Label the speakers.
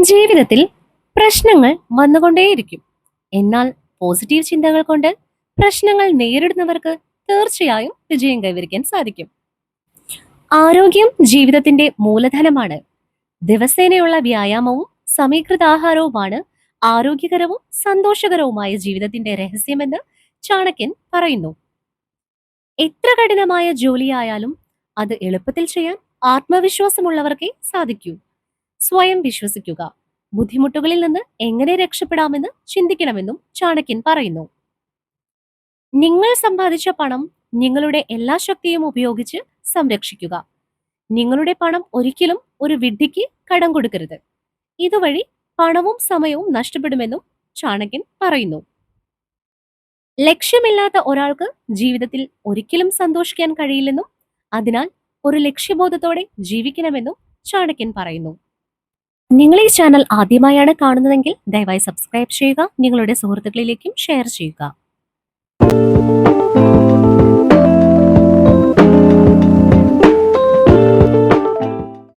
Speaker 1: ജീവിതത്തിൽ പ്രശ്നങ്ങൾ വന്നുകൊണ്ടേയിരിക്കും. എന്നാൽ പോസിറ്റീവ് ചിന്തകൾ കൊണ്ട് പ്രശ്നങ്ങൾ നേരിടുന്നവർക്ക് തീർച്ചയായും വിജയം കൈവരിക്കാൻ സാധിക്കും. ആരോഗ്യം ജീവിതത്തിന്റെ മൂലധനമാണ്. ദിവസേനയുള്ള വ്യായാമവും സമീകൃത ആഹാരവുമാണ് ആരോഗ്യകരവും സന്തോഷകരവുമായ ജീവിതത്തിന്റെ രഹസ്യമെന്ന് ചാണക്യൻ പറയുന്നു. എത്ര കഠിനമായ ജോലിയായാലും അത് എളുപ്പത്തിൽ ചെയ്യാൻ ആത്മവിശ്വാസമുള്ളവർക്കേ സാധിക്കൂ. സ്വയം വിശ്വസിക്കുക. ബുദ്ധിമുട്ടുകളിൽ നിന്ന് എങ്ങനെ രക്ഷപ്പെടാമെന്ന് ചിന്തിക്കണമെന്നും ചാണക്യൻ പറയുന്നു. നിങ്ങൾ സമ്പാദിച്ച പണം നിങ്ങളുടെ എല്ലാ ശക്തിയും ഉപയോഗിച്ച് സംരക്ഷിക്കുക. നിങ്ങളുടെ പണം ഒരിക്കലും ഒരു വിഡ്ഢിക്ക് കടം കൊടുക്കരുത്. ഇതുവഴി പണവും സമയവും നഷ്ടപ്പെടുമെന്നും ചാണക്യൻ പറയുന്നു. ലക്ഷ്യമില്ലാത്ത ഒരാൾക്ക് ജീവിതത്തിൽ ഒരിക്കലും സന്തോഷിക്കാൻ കഴിയില്ലെന്നും അതിനാൽ ഒരു ലക്ഷ്യബോധത്തോടെ ജീവിക്കണമെന്നും ചാണക്യൻ പറയുന്നു. നിങ്ങൾ ഈ ചാനൽ ആദ്യമായാണ് കാണുന്നതെങ്കിൽ ദയവായി സബ്സ്ക്രൈബ് ചെയ്യുക നിങ്ങളുടെ സുഹൃത്തുക്കളിലേക്കും ഷെയർ ചെയ്യുക.